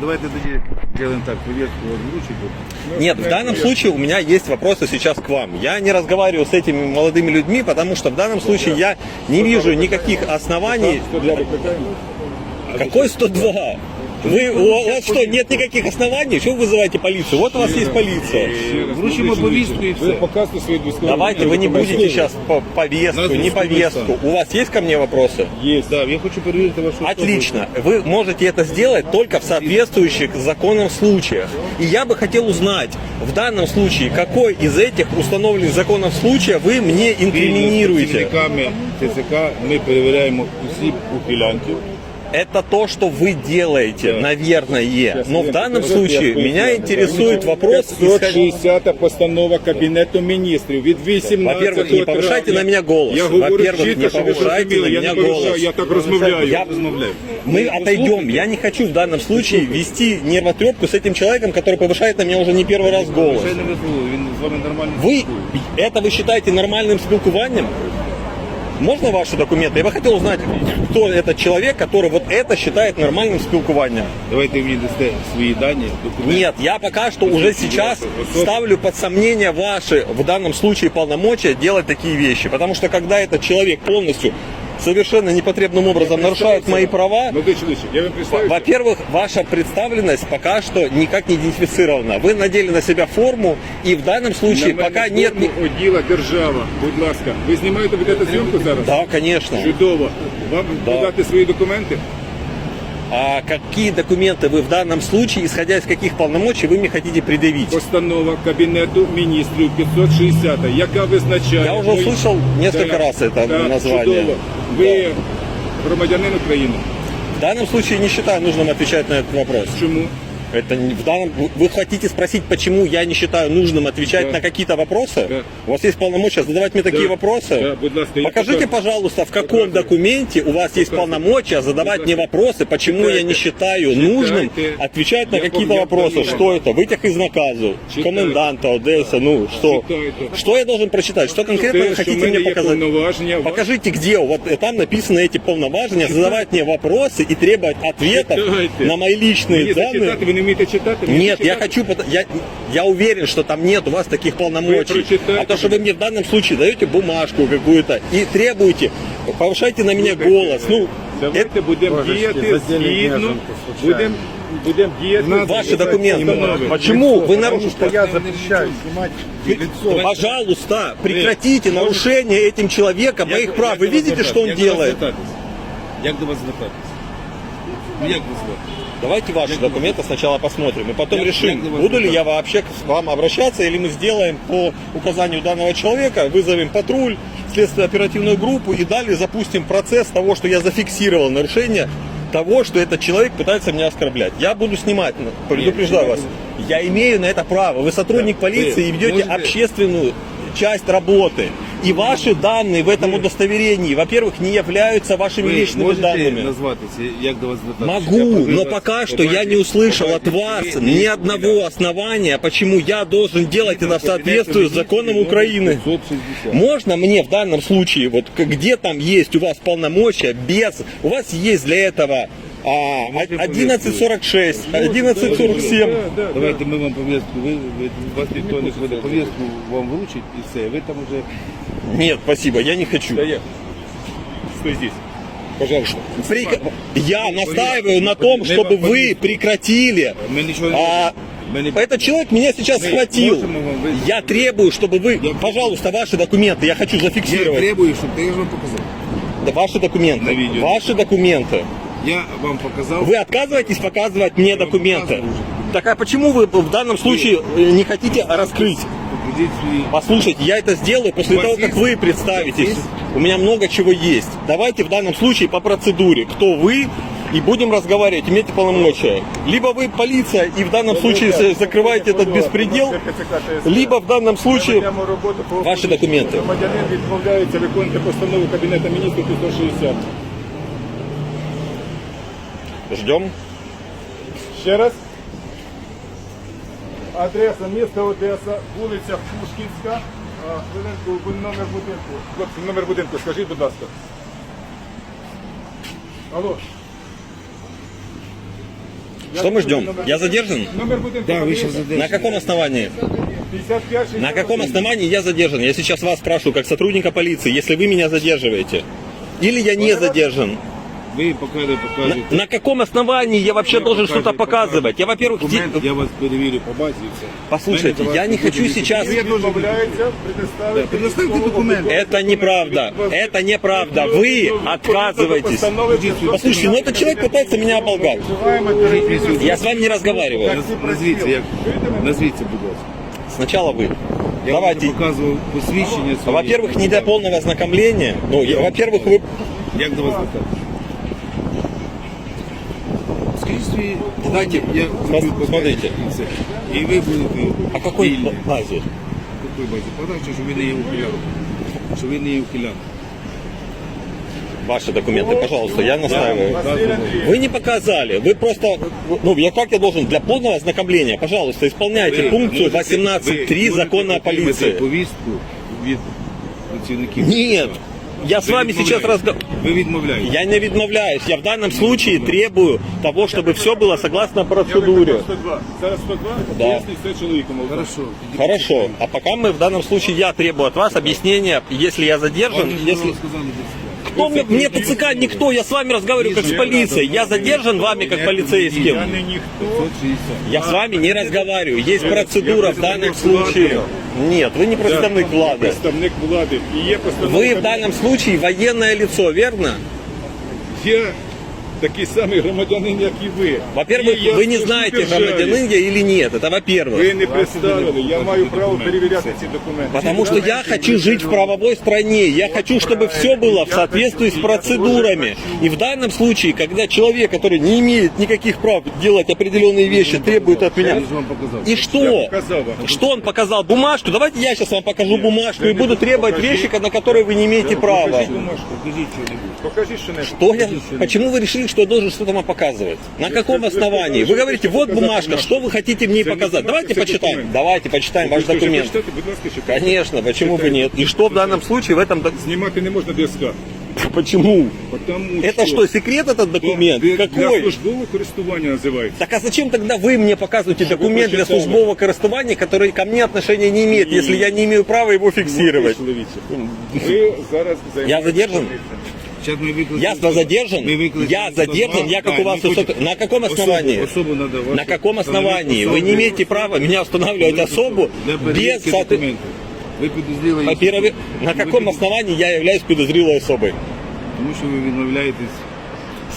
Давайте тоді делаем так, повестку озвучить. вот. Нет, в данном случае у меня есть вопросы сейчас к вам. Я не разговариваю с этими молодыми людьми, потому что в данном случае я не вижу никаких оснований. Какой 102? Вы, у вас что, нет никаких оснований? Чего вы вызываете полицию? Вот у вас есть полиция. Вручимо повістку і Ви все. показуєте свої військові. Давайте вы не будете сейчас по повестку, Нас не не повестку. У вас есть ко мне вопросы? Є. Да, я хочу перевірити вашу особу. Отлично. Вы можете это сделать только в соответствующих законам случаях. И я бы хотел узнать, в данном случае, какой из этих установленных законов случая вы мне Спільно з инкриминируете? працівниками ТЦК ми перевіряємо усі ухилянків. Это то, что вы делаете, Да. наверное. Но в я данном покажу, случае я поясню. меня интересует вопрос, исходя- 560 постанова Кабінету міністрів від 18 Во-первых, не повышайте на меня голос. Я говорю Во-первых, чітко, не щоб ви повышайте зрозуміли, на я меня не повишаю, голос. я так розмовляю. Я- Розмовляю. Мы отойдем. Я не хочу в данном случае вести нервотрепку с этим человеком, который повышает на меня уже не первый раз голос. Ще не висловили, він з вами нормально Вы спілкується. это вы считаете нормальным спілкуванням? Можно ваши документы? Я бы хотел узнать, кто этот человек, который вот это считает нормальным спілкуванням. Давайте мені дасте свої дані, документи. Нет, я пока что уже сейчас ставлю под сомнение ваши, в данном случае, полномочия делать такие вещи. Потому что когда этот человек полностью, совершенно непотребным образом нарушает мои права, Молодий чоловіче, я вам представлю. во-первых, ваша представленность пока что никак не идентифицирована. Вы надели на себя форму, и в данном случае пока нет... ни- Оділа держава, будь ласка. Ви знімаєте ведете зйомку зараз? Да, конечно. Чудово. Вам Да. подати свої документи? А какие документы вы в данном случае, исходя из каких полномочий, вы мне хотите предъявить? Постанова Кабінету міністрів 560, яка визначає... Я уже мої- услышал несколько раз это Так, название. Чудово. Ви громадянин України. В данном случае не считаю нужным отвечать на этот вопрос. Чому? Это в данном, вы- хотите спросить, почему я не считаю нужным отвечать Да. на какие-то вопросы? Да. У вас есть полномочия задавать мне такие Да. вопросы? Да, будь ласка, Покажите, покажу. пожалуйста, в каком Показываю. документе у вас есть Показываю. полномочия задавать мне вопросы, почему я не Читайте. считаю Читайте. нужным отвечать на Я какие-то пом- я вопросы. помню. Что это? Вытяг из наказу, Читайте. коменданта Одесса, ну что? Читайте. Что я должен прочитать? Что конкретно Те, вы хотите мне показать? Покажите, где вот там написаны эти полномажения, задавать мне вопросы и требовать ответов Читайте. на мои личные данные зачитати, ви не вмієте читати? Мені Нет, я зачитати? хочу, пот- я, я уверен, что там нет у вас таких полномочий. Вы прочитайте. А то, что вы мне в данном случае даете бумажку какую-то и требуете, повышайте на меня голос. Ну, Давайте будемо діяти згідно, будемо будем діяти. ваши документы. Постанови. Почему вы нарушите? я запрещаю снимать лицо. Пожалуйста, прекратите нарушение этим человеком моих прав. Вы видите, что он делает? Як до вас звертатись? Ну, Як ви звертатись? Давайте ваши документы сначала посмотрим, и потом Я- решим, я буду ли я вообще к вам обращаться, или мы сделаем по указанию данного человека, вызовем патруль, следственно-оперативную группу и далее запустим процесс того, что я зафиксировал нарушение того, что этот человек пытается меня оскорблять. Я буду снимать, ну, предупреждаю вас. Я имею на это право. Вы сотрудник полиции и ведете общественную часть работы. И ваши данные в этом удостоверении, во-первых, не являются вашими Ви личными можете данными. назватися, як до вас звертатися? Могу, Я повинен но пока что я не услышал от вас Ви- ни ви- одного основания, почему я должен делать это в соответствии с законом Украины. 560. Можно мне в данном случае, вот к- где там есть у вас полномочия, без, у вас есть для этого а, 1146, 1147. Да, да, Давайте ми вам повістку, ви, ви, вас ніхто не буде повістку вам вручить і все. Ви там уже Нет, спасибо, я не хочу. Да я. Стой здесь. Пожалуйста. Прик- Я настаиваю на том, чтобы вы прекратили ми нічого не А, Ми не- Этот человек меня сейчас Мы схватил. можем вам вы- Я требую, чтобы вы, пожалуйста, ваши документы, я хочу Я зафиксировать. требую, щоб ти ж вам показав. Да, Ваши документы. На видео. Ваши документы. Я вам показав. Вы отказываетесь показывать мне вам документы? показываю уже. Так а почему вы в данном случае э, не хотите раскрыть? Покажіть свої. Послушайте, я это сделаю после У вас того, как есть? вы представитесь. Есть? У меня много чего есть. Давайте в данном случае по процедуре. Кто вы? И будем разговаривать, имейте полномочия. Либо вы полиция и в данном случае за- закрываете этот беспредел, либо в данном случае Ведемо роботу по ваші документи. Громадянин відмовляється виконувати постанову Кабінету міністрів 560. ждем. Ще раз. Адреса міста Одеса, вулиця Пушкінська. А, Хвилинку, ви номер будинку. Хлопці, номер будинку, скажіть, будь ласка. Алло. Что мы ждем? Я задержан? Номер будинку. Да, ви ще подивіться. задержані. На каком основании? 55 На каком основании я задержан? Я сейчас вас спрашиваю, как сотрудника полиции, если вы меня задерживаете. Или я не задержан? Ви покажете, На, покажете. на каком основании я вообще должен что-то показывать? Я, во-первых, де- Документ, я вас перевірю по базі і все. Послушайте, Мене до я вас не буде хочу відповідь. сейчас... Він відмовляється предоставити предоставте військову документи. облікову Это неправда. Это неправда. Вы отказываетесь. Постанови Послушайте, ну этот человек пытается меня оболгать. Вживаємо територію. Я с вами не разговариваю. Наз- Назвіться, як назвіться, будь ласка. Сначала вы. Я Давайте. вам показував посвідчення своє. Во-первых, не для полного ознакомления. Ну, я- во-первых, вы... Як до вас звертатися? Скажіть свої... Давайте, я пос- зроблю смотрите. показ, і все. І ви будете... О какой вільні. базе? Какой базі? Подальше, що ви не є ухилян. Що ви не є ухилян. Ваши документы, пожалуйста, я настаиваю. Василь Андрійович. Вы не показали, вы просто, ну, я как я должен, для полного ознакомления, пожалуйста, исполняйте Ви пункцию можете- 18.3 ви закона о можете отримати полиции. повістку від працівників. Нет, я с Ви вами сейчас відмовляєтесь. разговариваю. Ви відмовляєте. Я не відмовляюсь, я в данном случае требую того, чтобы все было согласно Я процедуре. викликав 102. Зараз 102, Да. поясніть все чоловіком. Хорошо. Хорошо, а пока мы в данном случае, я требую от вас объяснения, если я задержан, Вам если... сказали, сказали, Кто мне, мне ТЦК никто, я с вами разговариваю как с полицией. Я задержан вами как полицейским. Я не ніхто. 560. Я с вами не разговариваю. Есть процедура в данном случае. Нет, вы не представник влады. Представник влади. І є постанова. Вы в данном случае военное лицо, верно? Я такий самий громадянин, як і ви. І Во-первых, я вы не служу знаете, державі. громадянин я или нет. Это во-первых. Ви не представили, я маю право перевіряти ці документи. Потому что я хочу жить в правовой стране. Я хочу, чтобы все было в соответствии с процедурами. И в данном случае, когда человек, который не имеет никаких прав делать определенные вещи, требует от меня... Я ж вам показав. И Я что? показал вам. Что он показал? Бумажку? Давайте я сейчас вам покажу бумажку и буду требовать вещи, на которые вы не имеете права. Покажіть бумажку. Покажіть що-небудь. Покажи що-небудь. Что я, почему вы решили, что я должен что-то вам показывать? На каком основании? Вы говорите, вот бумажка, что вы хотите мне показать? Давайте почитаем. Давайте почитаем ваш Ви хочете документ. почитати? Будь ласка, читайте. Конечно, почему бы нет? И что в данном случае в этом... док- Знімати не можна ДСК. Почему? Потому Это что, секрет этот документ? Для Какой? службового користування називається. Так а зачем тогда вы мне показываете документ для прочитали. службового користування, который ко мне отношения не имеет, если я не имею права его фиксировать? Чоловіче. Ви зараз Я задержан? Сейчас мы выкликаем- Я задержан? Мы выкликаем Я задержан? Я как Да, у вас мы высоко- хотим- На каком Особу- основании? Особу надо вашу На каком установить основании? Вы особу. не имеете права меня устанавливать особу Для без перевірки соответ- документів. Ви підозріли, Во-первых, на Ви каком під- основании я являюсь подозрілой особой? Тому що ви відмовляєтесь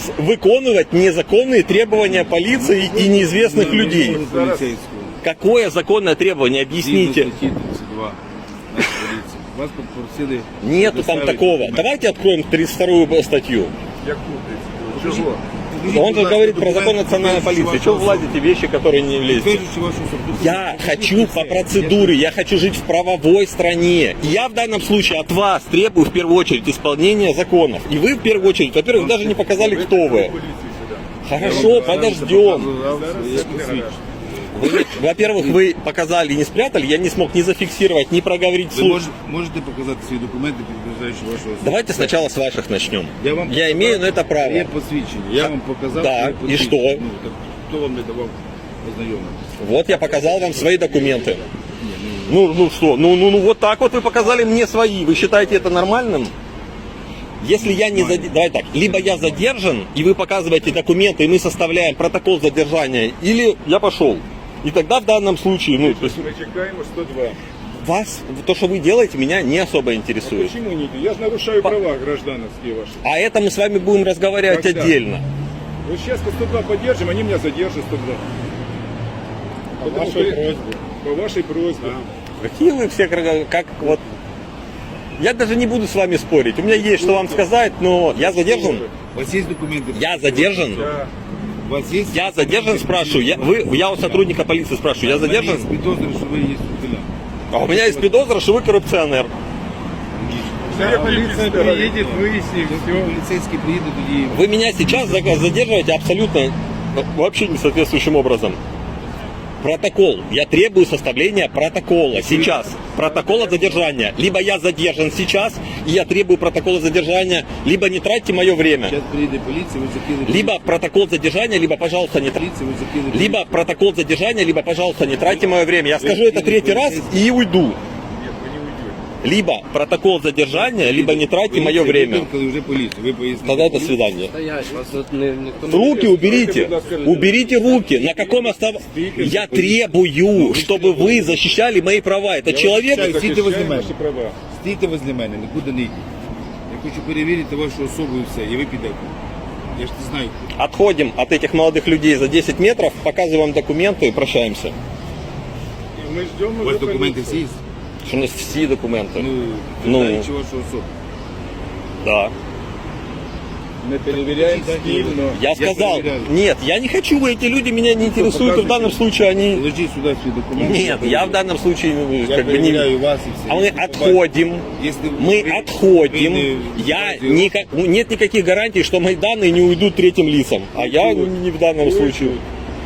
С- Выkonывать незаконные требования полиции и неизвестных людей. поліцейського. Какое законное требование? Згідно Объясните. статті 32 нашої поліції. Вас попросили... Нету там представити такого. документи. Давайте откроем 32 статью. яку Чого? Покажіть, Он будь же ласка, говорит про документ, закон национальной підтверджуючи полиции. вашу Чего вы особу. влазите в вещи, которые не влезете? Підтверджуючи вашу особу. Я Покажіть хочу все. по процедуре, я хочу жить в правовой стране. И я в данном случае от вас требую в первую очередь исполнения законов. И вы в первую очередь, во-первых, даже не показали, кто вы. Поліцію сюди. Хорошо, подождем. Во-первых, вы показали и не спрятали, я не смог ни зафиксировать, ни проговорить Ви вслух. мож- можете показати свої документи, підтверджуючи вашу особу. Давайте сначала с ваших начнем. Я, вам Я имею на это право. Є посвідчення. Я вам показав. Да, своє і посвідчення. що? Ну, так хто вам не давав ознайомитися? Вот я показал вам свои документы. Ну, ну что, ну, ну, ну вот так вот вы показали мне свои. Вы считаете это нормальным? Если я не задержан, давай так, либо я задержан, и вы показываете документы, и мы составляем протокол задержания, или я пошел. И тогда в данном случае, ну, то есть Ми чекаємо 102. вас, то, что вы делаете, меня не особо интересует. Почему не? Я же нарушаю права граждановские ваши. А это мы с вами будем разговаривать Когда? отдельно. Вот сейчас по 102 поддержим, они меня задержат 102. По вашей просьбе. По вашей просьбе. Какие вы все, как вот... Я даже не буду с вами спорить. У меня есть что вам сказать, но я задержан. У вас є документи? Я задержан. Я У вас є? Я задержан, спрашиваю. Я, вы, я у сотрудника полиции спрашиваю, я задержан? Є підозри, що ви є ухилян. А у меня есть подозра, что вы коррупционер. Вся полиция приедет, выяснит все. Поліцейський приїде тоді. Вы меня сейчас за- задерживаете абсолютно ну, вообще не соответствующим образом. Протокол. Я требую составления протокола сейчас. Протокола задержания. Либо я задержан сейчас, и я требую протокола задержания, либо не тратьте мое время. Зараз приїде поліція, ви закинете. Либо протокол задержания, либо, пожалуйста, не тратьте. поліція, ви закинете. Либо протокол задержания, либо, пожалуйста, не тратьте мое время. Я скажу это третий раз и уйду. Либо протокол задержания, либо не тратьте мое Поліція, время. викликали вже поліцію. Ви пояснили. Тогда до свидания. Стоять, вас тут не, ніхто не Руки уберите, уберите руки. На каком основании? Я требую, чтобы вы защищали мои права. Это человек, Сидите Захищаю возле мене. ваші права. Стійте возле мене, нікуди не йдіть. Я хочу перевірити вашу особу і все, і ви підете. Я ж не знаю. отходим от этих молодых людей за 10 метров, показываем вам документы и прощаемся. І ми ждемо У вас вже документи поліцію. всі? є? Что у нас все документы. Ну, Ну. знаючи вашу особу. Да. Ми перевіряємо спільно. Я сказал, проверяю. нет, я не хочу, эти люди меня не интересуют, и в данном случае они... Положіть сюди свої документи. Нет, я в данном случае ну, Я как бы не... перевіряю вас і все. А мы Якщо отходим, Если мы вы- отходим. вы не- Я не- никак, ну, нет никаких гарантий, что мои данные не уйдут третьим лицам. А я Уйдут. не в данном Уйдут. случае.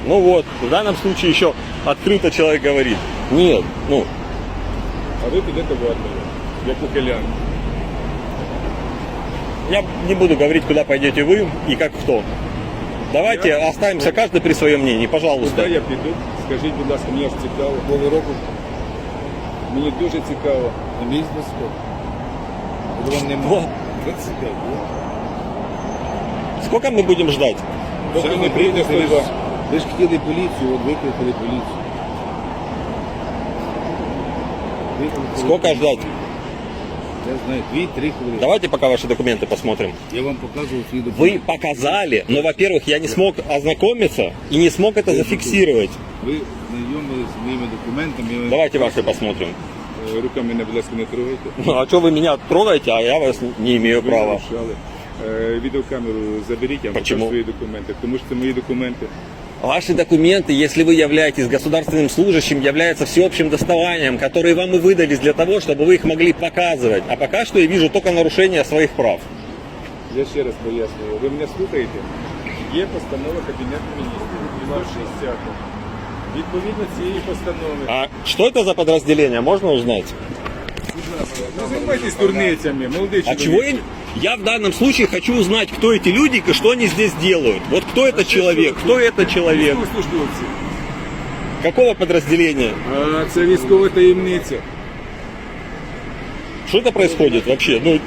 Ну вот, в данном случае еще открыто человек говорит. Нет, ну, А ви підете в армію, як ухилян. я не буду говорить, куда пойдете вы и как кто. Давайте оставимся каждый при своем мнении, пожалуйста. Куди я піду? Скажіть, будь ласка, мені ж цікаво. Новий року Мені дуже цікаво. на місць Москва. Коли вам Во. немає. 25, ну. Сколько мы будем ждать? Поки Все, не ви прийде приїхали, ви ж- 102. Ви ж хотіли поліцію, от викликали поліцію. Сколько поліцію. ждать? Я знаю, дві-три хвилини. Давайте пока ваши документы посмотрим. Я вам показував свої Вы документи. показали, но, во-первых, я не смог ознакомиться и не смог это зафиксировать. Ви знайомились з моїми документами. я вам Давайте ваши посмотрим. Е, Руками мене, будь ласка, не трогайте. Ну, а что вы меня трогаете, а я вас не имею Ви права? нарушали. Е, Відеокамеру заберіть, я вам Почему? покажу свої документи. Тому що це мої документи. Ваши документы, если вы являетесь государственным служащим, являются всеобщим доставанием, которые вам и выдались для того, чтобы вы их могли показывать. А пока что я вижу только нарушение своих прав. Я ще раз пояснюю. Ви мене слухаєте? Є постанова Кабінету міністрів 160. Відповідно цієї постанови. А что это за подразделение, можно узнать? Не займайтесь дурницями, молодий А чоловік. чего я... Я в данном случае хочу узнать, кто эти люди и что они здесь делают. Вот кто это человек, кто это человек, Військовослужбовці. какого подразделения, А, це військова таємниця. что это происходит вообще? Ну,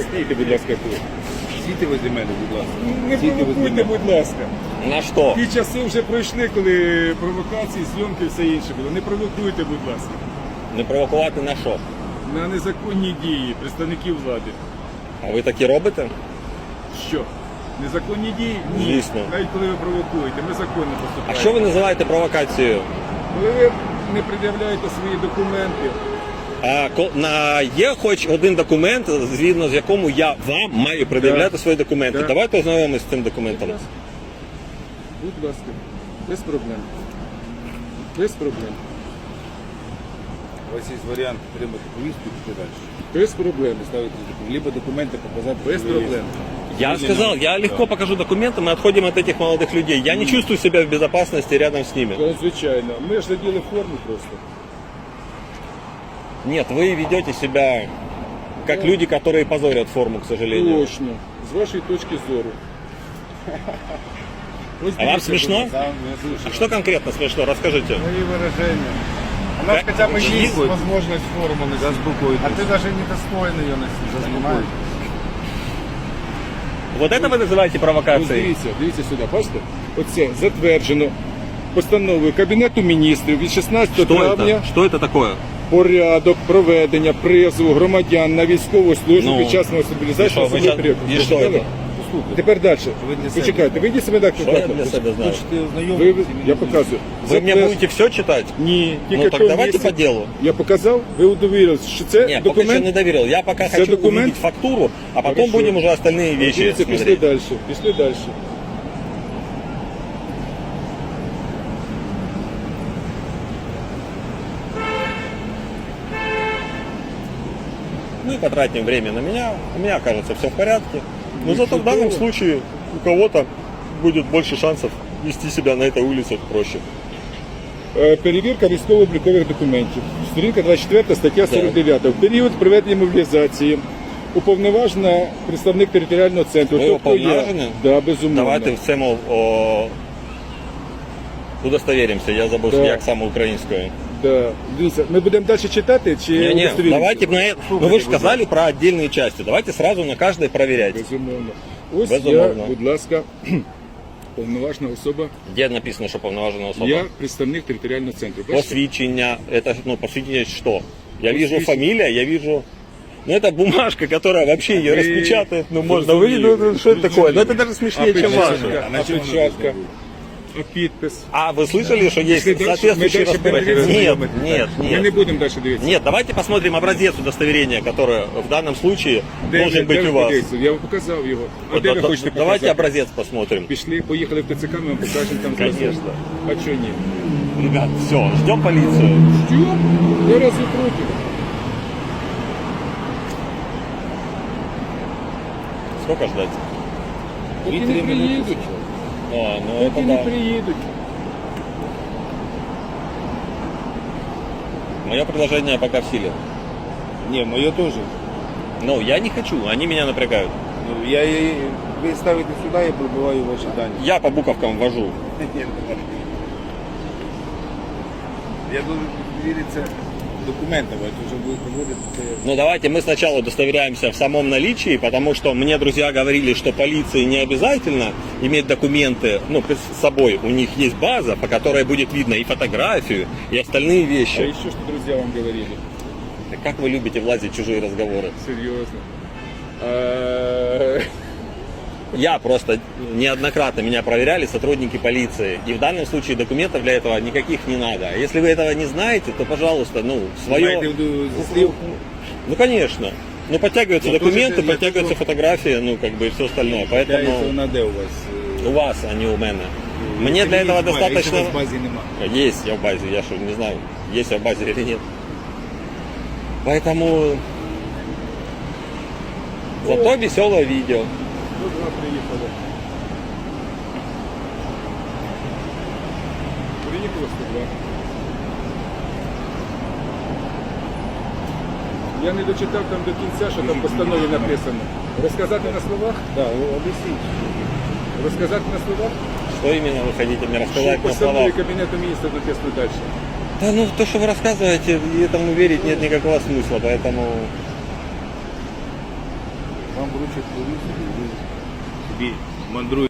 Стійте, будь ласка, тут. Стійте возле мене, будь ласка. Не Стійте возле провокуйте, мене. будь ласка. на что? Ті часи вже пройшли, коли провокації, зйомки і все інше було. Не провокуйте, будь ласка. Не провокувати на що? На незаконні дії представників влади. А ви такі робите? Що? Незаконні дії? Ні. Звісно. Навіть коли ви провокуєте, ми законно А що ви називаєте провокацією? Коли ви не пред'являєте свої документи, А ко- на є хоч один документ, згідно з якому я вам маю пред'являти Так. свої документи. Так. Давайте ознайомимось з цим документом. будь ласка, без проблем. Без проблем. У вас є варіант отримати повістку і піти далі. Без проблем. Ставити документи. Либо документи показати. Без що ви є. проблем. Я сказал, я легко покажу документы, мы отходим от этих молодых людей. Я не чувствую себя в безопасности рядом с ними. Та, Звичайно. Ми ж заділи форму просто. Нет, вы ведете себя как люди, которые позорят форму, к сожалению. Точно. З вашої точки зору. Ось А вам дивіться, смешно? будь ласка. Сам не слушаю. А что конкретно смешно? Расскажите. Мои выражения. У нас Как- хотя бы есть Успокойтесь. возможность форму носить. Заспокойтесь. А ты даже не достоин ее носить, понимаешь? Вот это вы называете Ось провокацией? дивіться, дивіться сюди, бачите? Оце затверджено постановою Кабінету міністрів від 16 Что травня это? Что это такое? порядок проведення призову громадян на військову службу Ну, під час і мобілізації що, ви особливих щас- періодів. і що Прочитали? це? Послухайте. Тепер далі. Ви для себе Почекайте, вийдіть себе так. Что я для себя знаю? Хочете Ви, ознайомитися? я показую. Вы мне Затвер- будете все читать? Ні, тільки Ну так що давайте місяць- по делу. Я показав, ви удовірились, що це Нет, пока еще документ. не доверил. Я пока Это хочу документ? увидеть фактуру, а потом Хорошо. будем уже остальные вещи Дивіться, пішли смотреть. далі. Пішли далі. Ну и потратим время на меня. У меня, кажется, все в порядке. Но зато в данном случае у кого-то будет больше шансов вести себя на этой улице проще. Е, Перевірка військово-облікових документів. Сторінка 24, стаття 49. В період проведення мобілізації уповноважена представник територіального центру. Ви тобто я, уповноважені? да, безумовно. Давайте в цьому о, удостоверимося. Я забув, Да. як саме українською. Да. Дивіться, ми будемо далі читати чи Не, не, удостоверимося? давайте, на, ну вы же сказали про отдельные части. Давайте сразу на каждой проверять. Безумовно. Ось Безумовно. я, будь ласка, повноважна особа. Где написано, что повноважена особа? Я представник територіального центру. Бачите? Посвідчення. Это, ну, посвідчення что? Я вижу Посвідчення. фамилия, я вижу... Ну, это бумажка, которая вообще ее Вы распечатает. Ну, можно зрозуміли, увидеть, ну, что это такое? Ну, это даже А смешнее, чем печатка, ваше. а печатка, а підпис. А вы слышали, что есть Если дальше- соответствующий мы дальше распорядок? будем Нет, думать. нет, Ми не нет. будемо далі дивитися. Нет, давайте посмотрим образец удостоверения, которое в данном случае Де должен ви- де быть ви у вас. подивіться? Я вам показав його. А Вот, де ви да- хочете давайте показати? образец посмотрим. Пішли, поїхали в ТЦК, ми вам покажемо там зразу. Конечно. А чого ні? Ребят, все, ждем полицию. Ждем, я разве против? Сколько ждать? Поки не приїдуть. А, ну Поки это не да. приїдуть. Мое предложение пока в силе. Ні, моє теж. Ну, я не хочу, они меня напрягают. Ну, я, її- ви ставите сюди, я пробиваю ваші дані. Я по буковкам ввожу. Я должен перевіритися документами, а то вже буде проводити це. Ну, давайте мы сначала удостоверяемся в самом наличии, потому что мне друзья говорили, что полиции не обязательно иметь документы, ну, с собой. У них есть база, по которой будет видно и фотографию, и остальные А вещи. еще что друзья вам говорили? Да Как вы любите влазить в чужие разговоры? Серьезно. А, Я просто неоднократно меня проверяли сотрудники полиции. И в данном случае документов для этого никаких не надо. А если вы этого не знаете, то, пожалуйста, ну, Маєте в свое... виду зі слів? Ну, конечно. Ну, подтягиваются Я тоже документы, для- для подтягиваются того- фотографии, ну, как бы и все остальное. Поэтому... Поэтому Вона де у вас? е, у вас, а не у меня. Мне для Якщо этого є база, якщо достаточно... у вас в базі нема. Есть я в базе, я что, не знаю, есть я в базе или нет. Поэтому... Зато веселое видео. ну, два приїхали. Приїхало 102. Я не дочитав там до кінця, що там в постанові написано. Розказати на словах? Да, об'ясніть. Розказати на словах? Что именно вы хотите мне Що в рассказать на постанові словах? Кабінету міністрів написано далі. Да ну то, что вы рассказываете, и этому верить нет никакого смысла, поэтому Вам вручать повістку, ви собі мандруєте.